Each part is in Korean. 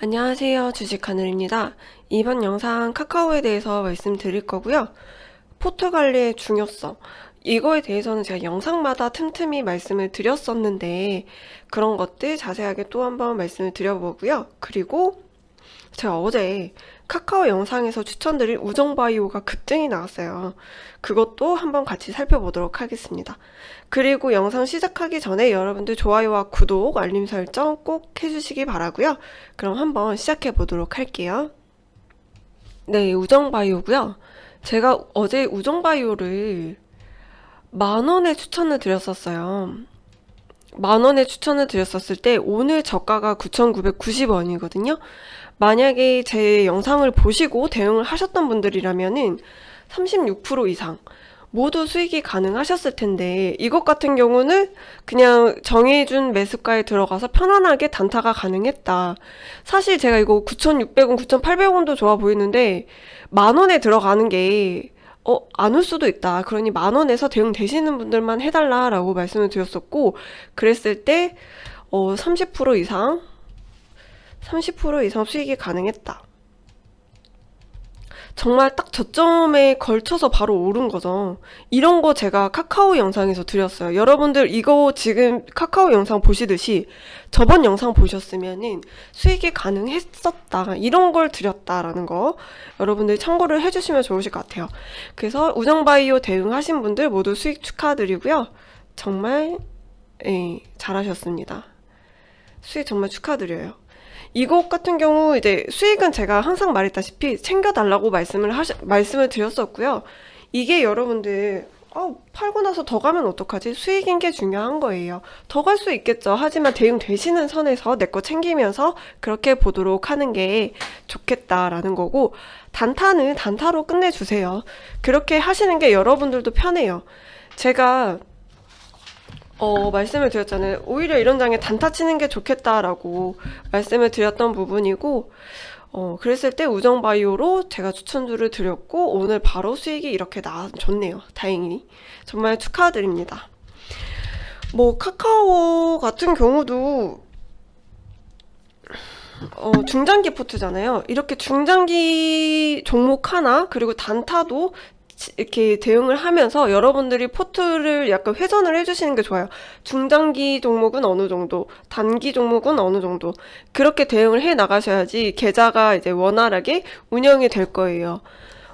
안녕하세요. 주식하늘입니다. 이번 영상 카카오에 대해서 말씀드릴 거고요. 포트 관리의 중요성. 이거에 대해서는 제가 영상마다 틈틈이 말씀을 드렸었는데 그런 것들 자세하게 또 한번 말씀을 드려보고요. 그리고 제가 어제 카카오 영상에서 추천드린 우정바이오가 급등이 나왔어요. 그것도 한번 같이 살펴보도록 하겠습니다. 그리고 영상 시작하기 전에 여러분들 좋아요와 구독, 알림 설정 꼭 해주시기 바라고요. 그럼 한번 시작해 보도록 할게요. 네, 우정바이오고요. 제가 어제 우정바이오를 만 원에 추천을 드렸었어요. 만 원에 추천을 드렸었을 때 오늘 저가가 9,990원이거든요. 만약에 제 영상을 보시고 대응을 하셨던 분들이라면은 36% 이상 모두 수익이 가능하셨을 텐데 이것 같은 경우는 그냥 정해준 매수가에 들어가서 편안하게 단타가 가능했다. 사실 제가 이거 9,600원, 9,800원도 좋아 보이는데 만 원에 들어가는 게 어, 안 올 수도 있다. 그러니 만 원에서 대응 되시는 분들만 해달라라고 말씀을 드렸었고, 그랬을 때, 어, 30% 이상, 30% 이상 수익이 가능했다. 정말 딱 저점에 걸쳐서 바로 오른 거죠. 이런 거 제가 카카오 영상에서 드렸어요. 여러분들 이거 지금 카카오 영상 보시듯이 저번 영상 보셨으면은 수익이 가능했었다. 이런 걸 드렸다라는 거 여러분들 참고를 해주시면 좋으실 것 같아요. 그래서 우정바이오 대응하신 분들 모두 수익 축하드리고요. 정말 예, 잘하셨습니다. 수익 정말 축하드려요. 이것 같은 경우 이제 수익은 제가 항상 말했다시피 챙겨달라고 말씀을 하시, 말씀을 드렸었고요. 이게 여러분들 아, 팔고 나서 더 가면 어떡하지? 수익인 게 중요한 거예요. 더 갈 수 있겠죠. 하지만 대응 되시는 선에서 내 거 챙기면서 그렇게 보도록 하는 게 좋겠다라는 거고, 단타는 단타로 끝내주세요. 그렇게 하시는 게 여러분들도 편해요. 제가 어, 말씀을 드렸잖아요. 오히려 이런 장에 단타 치는 게 좋겠다라고 말씀을 드렸던 부분이고, 어, 그랬을 때 우정바이오로 제가 추천주를 드렸고, 오늘 바로 수익이 이렇게 나, 좋네요. 다행히. 정말 축하드립니다. 뭐, 카카오 같은 경우도, 어, 중장기 포트잖아요. 이렇게 중장기 종목 하나, 그리고 단타도 이렇게 대응을 하면서 여러분들이 포트를 약간 회전을 해주시는 게 좋아요. 중장기 종목은 어느 정도, 단기 종목은 어느 정도. 그렇게 대응을 해 나가셔야지 계좌가 이제 원활하게 운영이 될 거예요.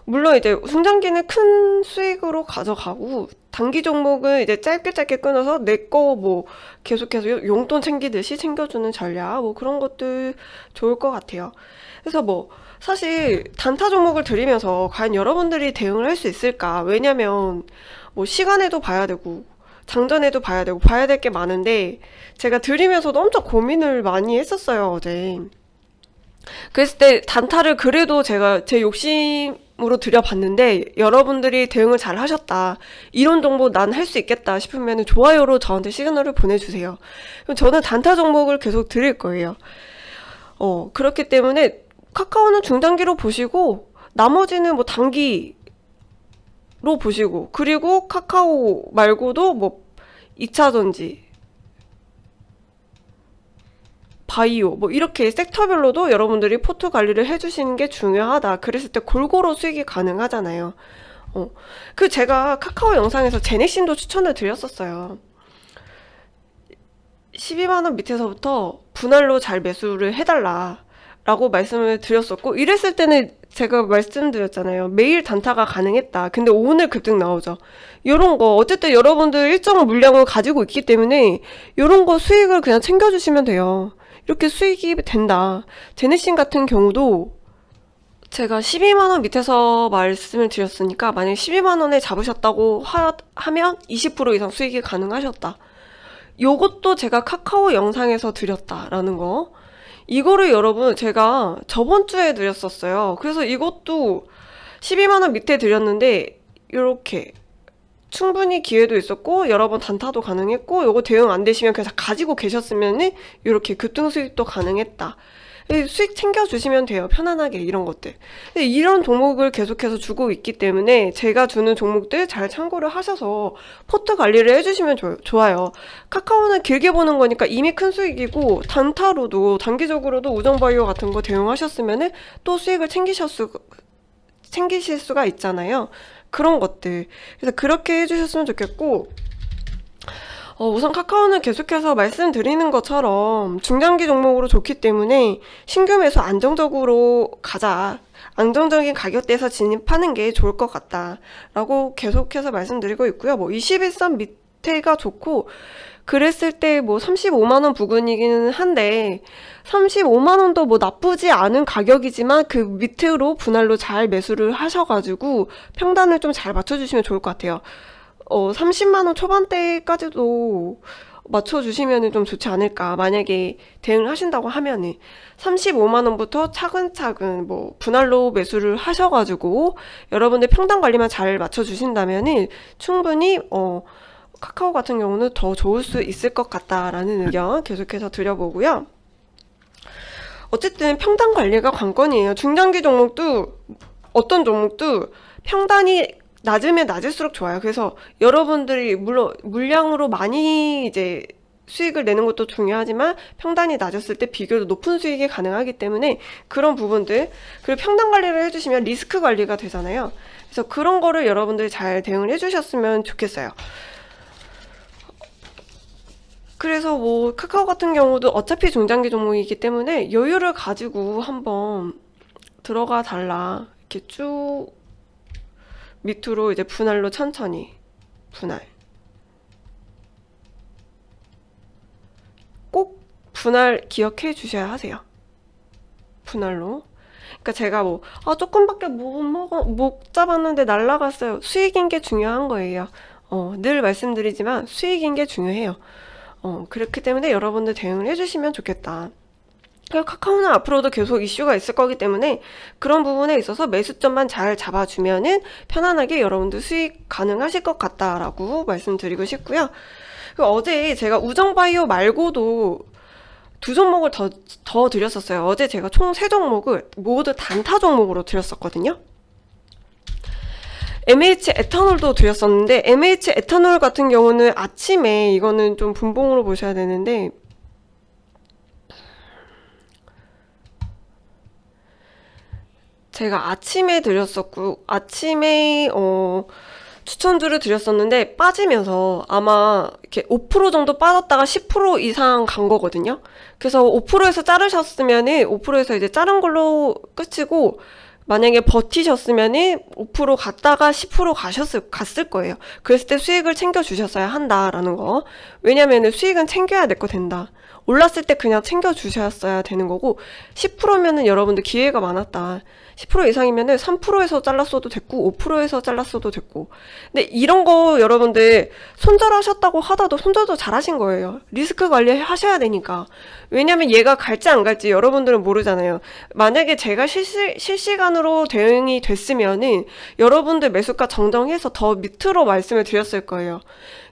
물론 이제 중장기는 큰 수익으로 가져가고 단기 종목은 이제 짧게 짧게 끊어서 내 거 뭐 계속해서 용돈 챙기듯이 챙겨주는 전략 뭐 그런 것들 좋을 것 같아요. 그래서 뭐 사실 단타 종목을 들이면서 과연 여러분들이 대응을 할 수 있을까? 왜냐면 뭐 시간에도 봐야 되고 장전에도 봐야 되고 봐야 될 게 많은데 제가 들이면서도 엄청 고민을 많이 했었어요, 어제. 그랬을 때 단타를 그래도 제가 제 욕심으로 들여봤는데 여러분들이 대응을 잘 하셨다. 이런 정보 난 할 수 있겠다 싶으면 좋아요로 저한테 시그널을 보내주세요. 그럼 저는 단타 종목을 계속 드릴 거예요. 어, 그렇기 때문에 카카오는 중단기로 보시고 나머지는 뭐 단기로 보시고 그리고 카카오 말고도 뭐 2차전지 바이오 뭐 이렇게 섹터별로도 여러분들이 포트 관리를 해주시는 게 중요하다. 그랬을 때 골고루 수익이 가능하잖아요. 어. 그 제가 카카오 영상에서 제네신도 추천을 드렸었어요. 12만원 밑에서부터 분할로 잘 매수를 해달라. 라고 말씀을 드렸었고, 이랬을 때는 제가 말씀드렸잖아요. 매일 단타가 가능했다. 근데 오늘 급등 나오죠. 요런 거, 어쨌든 여러분들 일정 물량을 가지고 있기 때문에, 요런 거 수익을 그냥 챙겨주시면 돼요. 이렇게 수익이 된다. 제네신 같은 경우도 제가 12만원 밑에서 말씀을 드렸으니까, 만약에 12만원에 잡으셨다고 하, 하면 20% 이상 수익이 가능하셨다. 요것도 제가 카카오 영상에서 드렸다라는 거. 이거를 여러분 제가 저번 주에 드렸었어요. 그래서 이것도 12만원 밑에 드렸는데 이렇게 충분히 기회도 있었고 여러 번 단타도 가능했고 요거 대응 안 되시면 그냥 가지고 계셨으면 이렇게 급등 수익도 가능했다. 이 수익 챙겨주시면 돼요. 편안하게 이런 것들. 근데 이런 종목을 계속해서 주고 있기 때문에 제가 주는 종목들 잘 참고를 하셔서 포트 관리를 해주시면 좋- 좋아요. 카카오는 길게 보는 거니까 이미 큰 수익이고 단타로도 단기적으로도 우정바이오 같은 거 대응하셨으면은 또 수익을 챙기실 수 챙기실 수가 있잖아요. 그런 것들. 그래서 그렇게 해주셨으면 좋겠고 어, 우선 카카오는 계속해서 말씀드리는 것처럼 중장기 종목으로 좋기 때문에 신규 매수 안정적으로 가자. 안정적인 가격대에서 진입하는 게 좋을 것 같다 라고 계속해서 말씀드리고 있고요. 뭐 21선 밑에가 좋고 그랬을 때 뭐 35만 원 부근이기는 한데 35만 원도 뭐 나쁘지 않은 가격이지만 그 밑으로 분할로 잘 매수를 하셔가지고 평단을 좀 잘 맞춰주시면 좋을 것 같아요. 어, 30만 원 초반대까지도 맞춰주시면 좀 좋지 않을까. 만약에 대응을 하신다고 하면은 35만 원부터 차근차근 뭐 분할로 매수를 하셔가지고 여러분들 평단 관리만 잘 맞춰주신다면은 충분히 어, 카카오 같은 경우는 더 좋을 수 있을 것 같다라는 의견 계속해서 드려보고요. 어쨌든 평단 관리가 관건이에요. 중장기 종목도 어떤 종목도 평단이 낮으면 낮을수록 좋아요. 그래서 여러분들이 물론 물량으로 많이 이제 수익을 내는 것도 중요하지만 평단이 낮았을 때 비교도 높은 수익이 가능하기 때문에 그런 부분들 그리고 평단 관리를 해주시면 리스크 관리가 되잖아요. 그래서 그런 거를 여러분들이 잘 대응을 해주셨으면 좋겠어요. 그래서 뭐 카카오 같은 경우도 어차피 중장기 종목이기 때문에 여유를 가지고 한번 들어가 달라 이렇게 쭉 밑으로 이제 분할로 천천히 분할 꼭 분할 기억해 주셔야 하세요. 분할로. 그러니까 제가 뭐, 아, 조금밖에 못 먹어, 못 잡았는데 날라갔어요. 수익인 게 중요한 거예요. 어, 늘 말씀드리지만 수익인 게 중요해요. 어, 그렇기 때문에 여러분들 대응을 해주시면 좋겠다. 그리고 카카오는 앞으로도 계속 이슈가 있을 거기 때문에 그런 부분에 있어서 매수점만 잘 잡아주면은 편안하게 여러분들 수익 가능하실 것 같다라고 말씀드리고 싶고요. 그리고 어제 제가 우정바이오 말고도 두 종목을 더, 더 드렸었어요. 어제 제가 총 세 종목을 모두 단타 종목으로 드렸었거든요. MH 에탄올도 드렸었는데 MH 에탄올 같은 경우는 아침에 이거는 좀 분봉으로 보셔야 되는데 제가 아침에 드렸었고 아침에 어 추천주를 드렸었는데 빠지면서 아마 이렇게 5% 정도 빠졌다가 10% 이상 간 거거든요. 그래서 5%에서 자르셨으면은 5%에서 이제 자른 걸로 끝이고 만약에 버티셨으면은 5% 갔다가 10% 가셨을 갔을 거예요. 그랬을 때 수익을 챙겨 주셨어야 한다라는 거. 왜냐면은 수익은 챙겨야 될거 된다. 올랐을 때 그냥 챙겨 주셨어야 되는 거고 10%면은 여러분들 기회가 많았다. 10% 이상이면은 3%에서 잘랐어도 됐고 5%에서 잘랐어도 됐고. 근데 이런 거 여러분들 손절하셨다고 하다도 손절도 잘하신 거예요. 리스크 관리 하셔야 되니까. 왜냐면 얘가 갈지 안 갈지 여러분들은 모르잖아요. 만약에 제가 실시, 실시간으로 대응이 됐으면은 여러분들 매수가 정정해서 더 밑으로 말씀을 드렸을 거예요.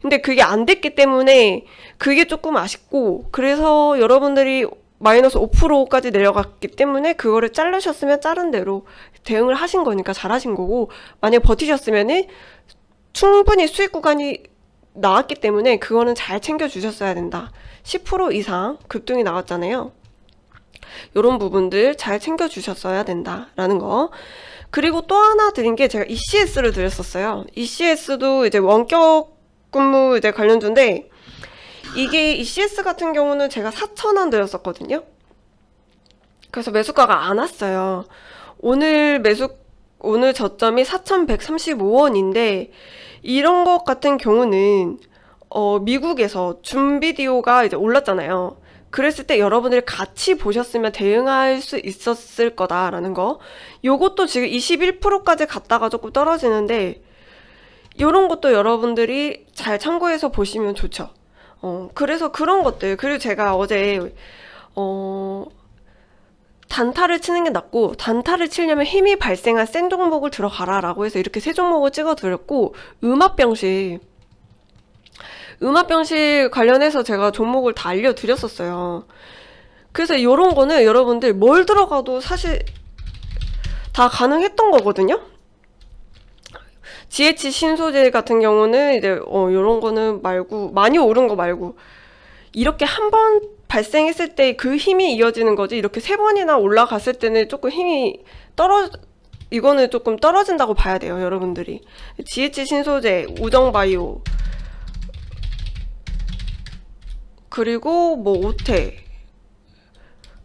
근데 그게 안 됐기 때문에 그게 조금 아쉽고 그래서 여러분들이 마이너스 5%까지 내려갔기 때문에 그거를 자르셨으면 자른 대로 대응을 하신 거니까 잘하신 거고 만약 버티셨으면은 충분히 수익 구간이 나왔기 때문에 그거는 잘 챙겨 주셨어야 된다. 10% 이상 급등이 나왔잖아요. 이런 부분들 잘 챙겨 주셨어야 된다라는 거. 그리고 또 하나 드린 게 제가 ECS를 드렸었어요. ECS도 이제 원격 근무 이제 관련주인데 이게 ECS 같은 경우는 제가 4,000원 드렸었거든요. 그래서 매수가가 안 왔어요. 오늘 매수, 오늘 저점이 4,135원인데, 이런 것 같은 경우는, 어, 미국에서 줌비디오가 이제 올랐잖아요. 그랬을 때 여러분들이 같이 보셨으면 대응할 수 있었을 거다라는 거. 요것도 지금 21%까지 갔다가 조금 떨어지는데, 요런 것도 여러분들이 잘 참고해서 보시면 좋죠. 어, 그래서 그런 것들. 그리고 제가 어제, 어, 단타를 치는 게 낫고, 단타를 치려면 힘이 발생한 센 종목을 들어가라 라고 해서 이렇게 세 종목을 찍어 드렸고, 음압병실. 음압병실 관련해서 제가 종목을 다 알려드렸었어요. 그래서 이런 거는 여러분들 뭘 들어가도 사실 다 가능했던 거거든요. GH 신소재 같은 경우는 이제 어 요런 거는 말고 많이 오른 거 말고 이렇게 한 번 발생했을 때 그 힘이 이어지는 거지. 이렇게 세 번이나 올라갔을 때는 조금 힘이 떨어 이거는 조금 떨어진다고 봐야 돼요 여러분들이. GH 신소재 우정바이오. 그리고 뭐 오태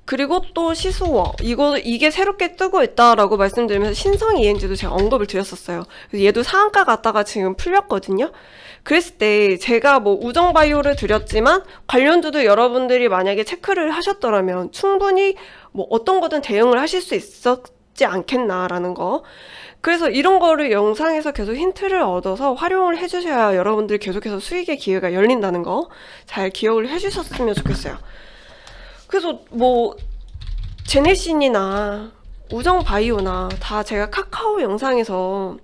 그리고 또 시수워 이거 이게 새롭게 뜨고 있다라고 말씀드리면서 신성 ENG도 제가 언급을 드렸었어요. 얘도 상한가 갔다가 지금 풀렸거든요. 그랬을 때 제가 뭐 우정 바이오를 드렸지만 관련주도 여러분들이 만약에 체크를 하셨더라면 충분히 뭐 어떤 거든 대응을 하실 수 있었지 않겠나라는 거. 그래서 이런 거를 영상에서 계속 힌트를 얻어서 활용을 해주셔야 여러분들이 계속해서 수익의 기회가 열린다는 거 잘 기억을 해주셨으면 좋겠어요. 그래서 뭐 제네신이나 우정 바이오나 다 제가 카카오 영상에서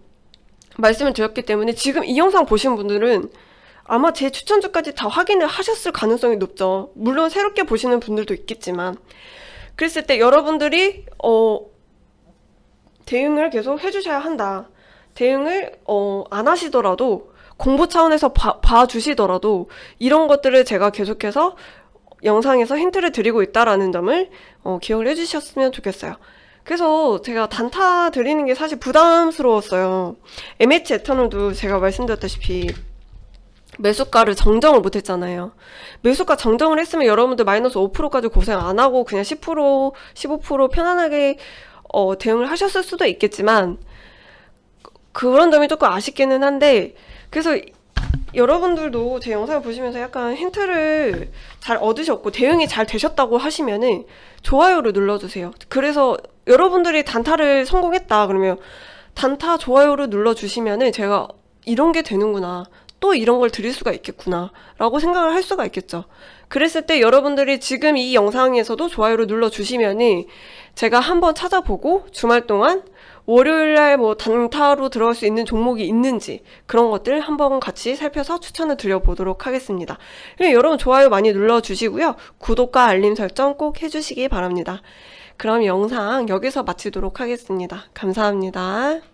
말씀을 드렸기 때문에 지금 이 영상 보신 분들은 아마 제 추천주까지 다 확인을 하셨을 가능성이 높죠. 물론 새롭게 보시는 분들도 있겠지만 그랬을 때 여러분들이 어 대응을 계속 해주셔야 한다. 대응을 어 안 하시더라도 공부 차원에서 봐, 봐주시더라도 이런 것들을 제가 계속해서 영상에서 힌트를 드리고 있다라는 점을 어, 기억을 해주셨으면 좋겠어요. 그래서 제가 단타 드리는 게 사실 부담스러웠어요. MH 에탄올도 제가 말씀드렸다시피 매수가를 정정을 못했잖아요. 매수가 정정을 했으면 여러분들 마이너스 5%까지 고생 안 하고 그냥 10%, 15% 편안하게 어, 대응을 하셨을 수도 있겠지만 그런 점이 조금 아쉽기는 한데 그래서 여러분들도 제 영상을 보시면서 약간 힌트를 잘 얻으셨고 대응이 잘 되셨다고 하시면은 좋아요를 눌러주세요. 그래서 여러분들이 단타를 성공했다 그러면 단타 좋아요를 눌러주시면은 제가 이런 게 되는구나. 또 이런 걸 드릴 수가 있겠구나. 라고 생각을 할 수가 있겠죠. 그랬을 때 여러분들이 지금 이 영상에서도 좋아요를 눌러주시면은 제가 한번 찾아보고 주말 동안 월요일날 뭐 단타로 들어갈 수 있는 종목이 있는지 그런 것들 한번 같이 살펴서 추천을 드려보도록 하겠습니다. 여러분 좋아요 많이 눌러주시고요. 구독과 알림 설정 꼭 해주시기 바랍니다. 그럼 영상 여기서 마치도록 하겠습니다. 감사합니다.